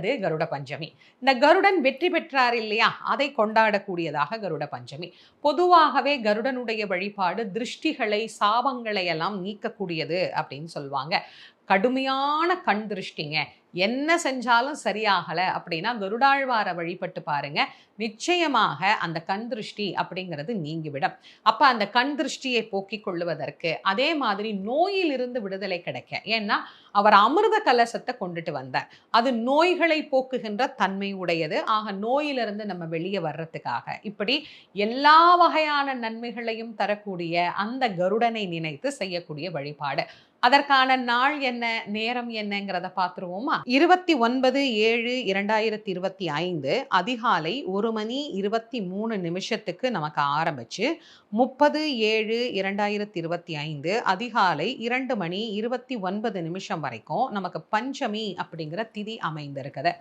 அது கருட பஞ்சமி. இந்த கருடன் வெற்றி பெற்றார் இல்லையா? அதை கொண்டாடக்கூடியதாக கருட பஞ்சமி. பொதுவாகவே கருடனுடைய வழிபாடு திருஷ்டிகளை சாபங்களை எல்லாம் நீக்கக்கூடியது அப்படின்னு சொல்லுவாங்க. கடுமையான கண் திருஷ்டிங்க. என்ன செஞ்சாலும் சரியாகலை அப்படின்னா கருடாழ்வாரை வழிபட்டு பாருங்க. நிச்சயமாக அந்த கண் திருஷ்டி அப்படிங்கிறது நீங்கிவிடும். அப்போ அந்த கண் திருஷ்டியை போக்கிக் கொள்ளுவதற்கு அதே மாதிரி நோயிலிருந்து விடுதலை கிடைக்க. ஏன்னா அவர் அமிர்த கலசத்தை கொண்டுட்டு வந்தார். அது நோய்களை போக்குகின்ற தன்மை உடையது. ஆக நோயிலிருந்து நம்ம வெளியே வர்றதுக்காக. இப்படி எல்லா வகையான நன்மைகளையும் தரக்கூடிய அந்த கருடனை நினைத்து செய்யக்கூடிய வழிபாடு. அதற்கான நாள் என்ன நேரம் என்னங்கிறத பார்த்துருவோமா? இருபத்தி ஒன்பது ஏழு இரண்டாயிரத்தி இருபத்தி ஐந்து அதிகாலை ஒரு மணி இருபத்தி மூணு நிமிஷத்துக்கு நமக்கு ஆரம்பிச்சு முப்பது ஏழு இரண்டாயிரத்தி இருபத்தி ஐந்து அதிகாலை இரண்டு மணி இருபத்தி ஒன்பது நிமிஷம் வரைக்கும் நமக்கு பஞ்சமி அப்படிங்கிற திதி அமைந்திருக்குது.